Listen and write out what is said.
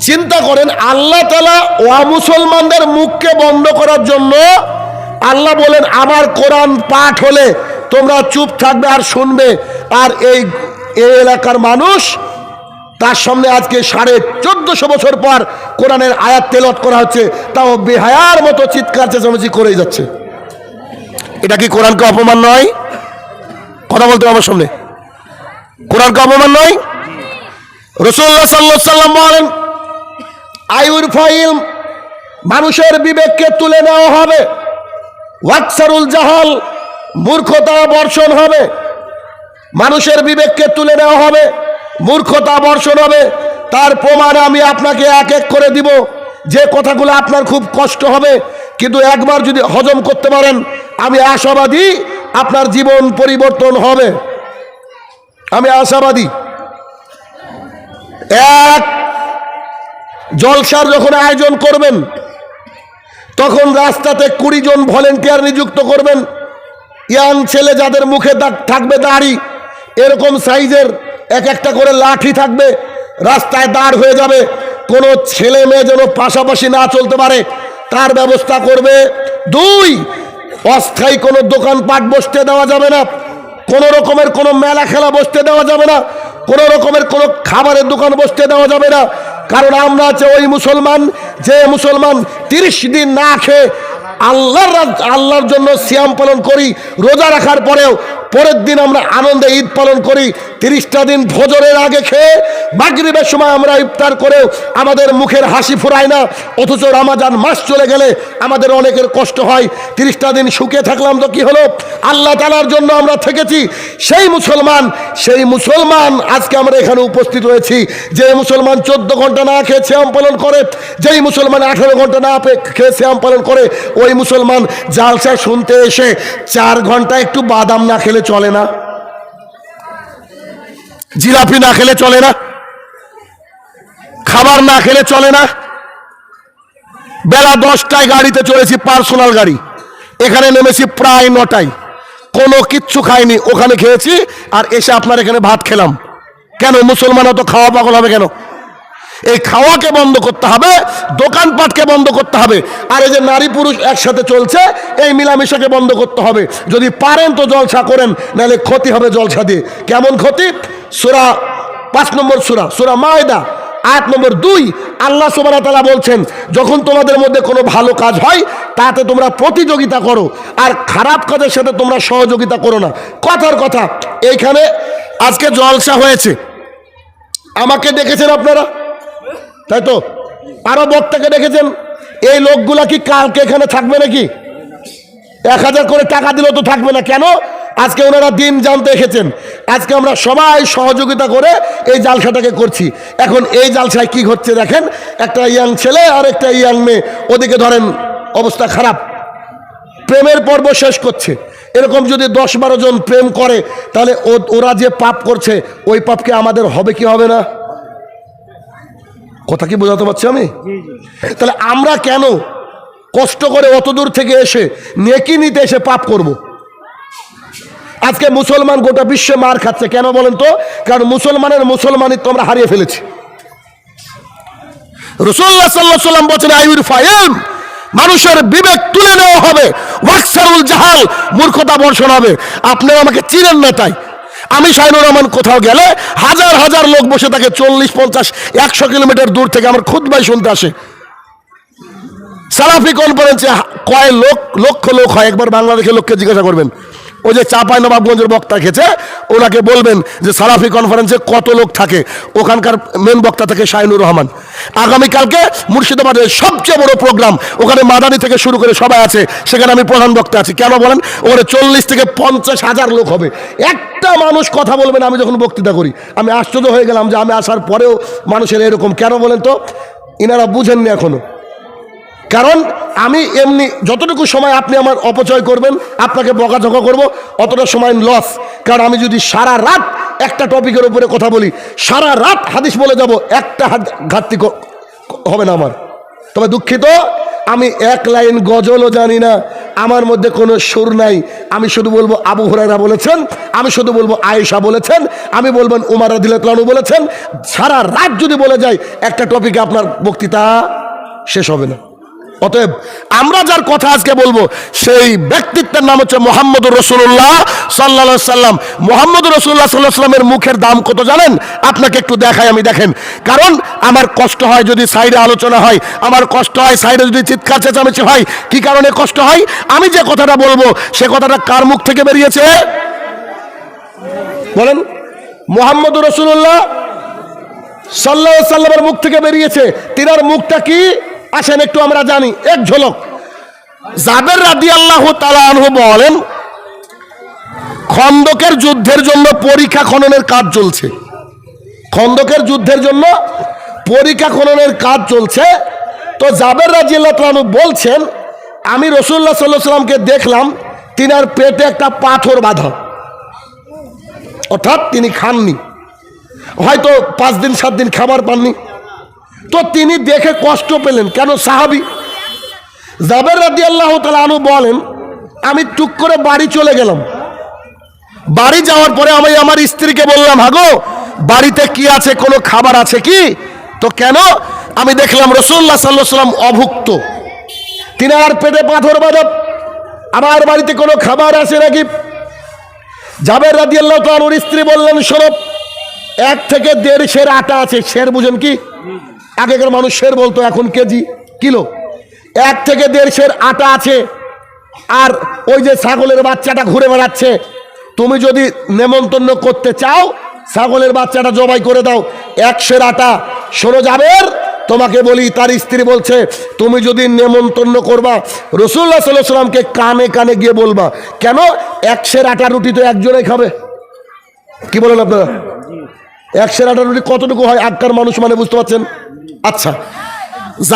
চিন্তা করেন, আল্লাহ তালা ওয়া মুসলমানদের মুখকে বন্ধ করার জন্য আল্লাহ বলেন, আমার কোরআন পাঠ হলে তোমরা চুপ থাকবে আর শুনবে। আর এই এলাকার মানুষ, তার সামনে আজকে সাড়ে চোদ্দশো বছর পর কোরআনের আয়াত তেলত করা হচ্ছে, তাও বেহায়ার মতো চিৎকার, চেঁচামেচি করেই যাচ্ছে। এটা কি কোরআনকে অপমান নয়? কথা বলতে আমার সামনে। কোরআনকে অপমান নয়? রসুল্লাহ সাল্লাহ সাল্লাম বলেন আয়ুর ফাইল মানুষের বিবেককে তুলে নেওয়া হবে। ওয়াকসারুল জাহাল মূর্খতা বর্ষণ হবে। মানুষের বিবেককে তুলে নেওয়া হবে। মূর্খতা বর্ষণ হবে। তার প্রমাণ আমি আপনাকে এক এক করে দিব। যে কথাগুলো আপনার খুব কষ্ট হবে, কিন্তু একবার যদি হজম করতে পারেন, আমি আশাবাদী আপনার জীবন পরিবর্তন হবে। আমি আশাবাদী। এক জলসার যখন আয়োজন করবেন, তখন রাস্তাতে কুড়ি জন ভলেন্টিয়ার নিযুক্ত করবেন। ইয়াং ছেলে যাদের মুখে থাকবে দাড়ি, এরকম সাইজের এক একটা করে লাঠি থাকবে, রাস্তায় দাঁড় হয়ে যাবে। কোনো ছেলে মেয়ে যেন পাশাপাশি না চলতে পারে, তার ব্যবস্থা করবে। দুই, অস্থায়ী কোনো দোকানপাট বসতে দেওয়া যাবে না। কোনো রকমের কোনো মেলা খেলা বসতে দেওয়া যাবে না। কোনো রকমের কোনো খাবারের দোকান বসতে দেওয়া যাবে না। কারণ আমরা আছে ওই মুসলমান, যে মুসলমান তিরিশ দিন না খেয়ে আল্লাহর আল্লাহর জন্য সিয়াম পালন করি, রোজা রাখার পরেও পরের দিন আমরা আনন্দে ঈদ পালন করি, তিরিশটা দিন ভোজনের আগে খেয়ে মাগরিবের সময় আমরা ইফতার করেও আমাদের মুখের হাসি ফুরায় না, অথচ রামাজান মাস চলে গেলে আমাদের অনেকের কষ্ট হয়। তিরিশটা দিন শুকিয়ে থাকলাম তো কি হলো? আল্লাহ তালার জন্য আমরা থেকেছি। সেই মুসলমান সেই মুসলমান, আজকে আমরা এখানে উপস্থিত হয়েছি যে মুসলমান চোদ্দ ঘণ্টা না খেয়ে শ্যাম পালন করে, যেই মুসলমান আঠারো ঘণ্টা না খেয়ে শ্যাম পালন করে, ওই মুসলমান জালসা শুনতে এসে চার ঘণ্টা একটু বাদাম না খেলে চলে না। জিলাপি না খেলে চলে না। খাবার না খেলে চলে না। বেলা দশটায় গাড়িতে চলেছি পার্সোনাল গাড়ি। এখানে নেমেছি প্রায় নটায়। কোনো কিচ্ছু খাইনি, ওখানে খেয়েছি আর এসে আপনার এখানে ভাত খেলাম। কেন মুসলমান অত খাওয়া পাগল হবে কেন? এই খাওয়াকে বন্ধ করতে হবে, দোকানপাটকে বন্ধ করতে হবে। আর এই যে নারী পুরুষ একসাথে চলছে, এই মিলামিশাকে বন্ধ করতে হবে। যদি পারেন তো জলসা করেন, নাহলে ক্ষতি হবে জলসা দিয়ে। কেমন ক্ষতি? সুরা পাঁচ নম্বর সুরা সুরা মায়দা আট নম্বর দুই, আল্লাহ তালা বলছেন, যখন তোমাদের মধ্যে কোনো ভালো কাজ হয়, তাতে তোমরা প্রতিযোগিতা করো, আর খারাপ কাজের সাথে তোমরা সহযোগিতা করো না। কথার কথা, এইখানে আজকে জলসা হয়েছে। আমাকে দেখেছেন আপনারা? তাই তো? আরও বক্তাকে দেখেছেন? এই লোকগুলা কি কালকে এখানে থাকবে নাকি? এক হাজার করে টাকা দিলেও তো থাকবে না। কেন? আজকে ওনারা দিন জানতে এসেছেন। আজকে আমরা সবাই সহযোগিতা করে এই জালসাটাকে করছি। এখন এই জালসায় কি হচ্ছে দেখেন? একটা ইয়াং ছেলে আর একটা ইয়াং মেয়ে। ওদিকে ধরেন, অবস্থা খারাপ। প্রেমের পর্ব শেষ করছে। এরকম যদি দশ বারো জন প্রেম করে, তাহলে ওরা যে পাপ করছে, ওই পাপকে আমাদের হবে কি হবে না? কথা কি বোঝাতে পারছি আমি? তাহলে আমরা কেন কষ্ট করে অত দূর থেকে এসে নেকি নিতে এসে পাপ করব। আজকে মুসলমান গোটা বিশ্বে মার খাচ্ছে কেন বলেন তো? কারণ মুসলমানের মুসলমানিত্ব আমরা হারিয়ে ফেলেছি। রসুল্লাহ সাল্লাহ সাল্লাম বলছেন আয়ুর ফাইম মানুষের বিবেক তুলে নেওয়া হবে। ওয়াকসারুল জাহাল মূর্খতা বর্ষণ হবে। আপনারা আমাকে চিনেন না তাই। আমি শাহিনুর রহমান কোথাও গেলে হাজার হাজার লোক বসে থাকে, চল্লিশ, পঞ্চাশ, একশো কিলোমিটার দূর থেকে আমার খুদ্াই শুনতে আসে। সালাফি কনফারেন্সে কয় লোক, লক্ষ লোক হয়, একবার বাংলাদেশের লোককে জিজ্ঞাসা করবেন। ওই যে চাপাই নবাবগঞ্জের বক্তা খেছে ওনাকে বলবেন যে সারাফি কনফারেন্সে কত লোক থাকে? ওখানকার মেন বক্তা থেকে শাহিনুর রহমান। আগামীকালকে মুর্শিদাবাদের সবচেয়ে বড় প্রোগ্রাম ওখানে মাদানি থেকে শুরু করে সবাই আছে, সেখানে আমি প্রধান বক্তা আছি। কেন বলেন? ওখানে চল্লিশ থেকে পঞ্চাশ হাজার লোক হবে। একটা মানুষ কথা বলবেন আমি যখন বক্তৃতা করি, আমি আশ্চর্য হয়ে গেলাম যে আমি আসার পরেও মানুষের এরকম। কেন বলেন তো? ইনারা বুঝেননি এখনও। কারণ আমি এমনি যতটুকু সময় আপনি আমার অপচয় করবেন, আপনাকে বকাঝকা করব, অতটা সময় লস কারণ আমি যদি সারা রাত একটা টপিকের উপরে কথা বলি, সারা রাত হাদিস বলে যাব, একটা হাত- ঘাটতি হবে না আমার। তবে দুঃখিত, আমি এক লাইন গজলও জানি না, আমার মধ্যে কোনো সুর নাই। আমি শুধু বলব, আবু হুরাইরা বলেছেন, আমি শুধু বলব, আয়েশা বলেছেন, আমি বলবেন উমার আদিলাতলানু বলেছেন, সারা রাত যদি বলে যাই, একটা টপিকে আপনার বক্তৃতা শেষ হবে না। অতএব আমরা যার কথা আজকে বলব, সেই ব্যক্তিত্বের নাম হচ্ছে মোহাম্মদ রসুল্লাহ সাল্লা সাল্লাম মোহাম্মদ রসুল্লাহ সাল্লাহ সাল্লামের মুখের দাম কত জানেন? আপনাকে একটু দেখাই, আমি দেখেন। কারণ আমার কষ্ট হয় যদি সাইডে আলোচনা হয়, আমার কষ্ট হয় সাইডে যদি চিৎকার চেঁচামেচি হয়, কি কারণে কষ্ট হয়? আমি যে কথাটা বলব, সে কথাটা কার মুখ থেকে বেরিয়েছে? বলেন মোহাম্মদ রসুল্লাহ সাল্লাহ সাল্লামের মুখ থেকে বেরিয়েছে। তিনার মুখটা কি? আসেন একটু, আমরা জানি, এক ঝলক। জাবের রাদি আল্লাহ তালানহু বলেন, খন্দকের যুদ্ধের জন্য পরীক্ষা খননের কাজ চলছে। খন্দকের যুদ্ধের জন্য পরীক্ষা খননের কাজ চলছে। তো জাবের রাজি আল্লাহ তালানহু বলছেন, আমি রসুল্লাহ সাল্লাহ সাল্লামকে দেখলাম, তিনার পেটে একটা পাথর বাঁধা। অর্থাৎ তিনি খাননি। হয়তো পাঁচ দিন, সাত দিন খাবার পাননি। তো তিনি দেখে কষ্ট পেলেন। কেন সাহাবি? জাবের রাদি আল্লাহ আনু বলেন, আমি টুক করে বাড়ি চলে গেলাম। বাড়ি যাওয়ার পরে আমি আমার স্ত্রীকে বললাম, হাগো, বাড়িতে কি আছে, কোনো খাবার আছে কি? তো কেন? আমি দেখলাম রসুল্লাহ সাল্লাহ সাল্লাম অভুক্ত। তিনি আর পেটে পাথর বাঁধব আমার বাড়িতে কোনো খাবার আছে নাকি? জাবের রাদি আল্লাহ তালুর স্ত্রী বললেন সরব এক থেকে দেড় শের আটা আছে। শের বুঝেন কি? আগেকার মানুষ শের বলতো, এখন কেজি, কিলো? এক থেকে দেড়শের আটা আছে, আর ওই যে ছাগলের বাচ্চাটা ঘুরে বেড়াচ্ছে। তুমি যদি নেমন্তন্ন করতে চাও, ছাগলের বাচ্চাটা জবাই করে দাও, একশের আটা শোনো যাবের তোমাকে বলি, তার স্ত্রী বলছে, তুমি যদি নেমন্তন্ন করবা সাল্লাহ সাল্লামকে কানে কানে গিয়ে বলবা, কেন একশের আটা রুটি তো একজনে খাবে? কি বলেন আপনারা? একশের আটা রুটি কতটুকু হয়? আগকার মানুষ মানে বুঝতে পারছেন? আচ্ছা।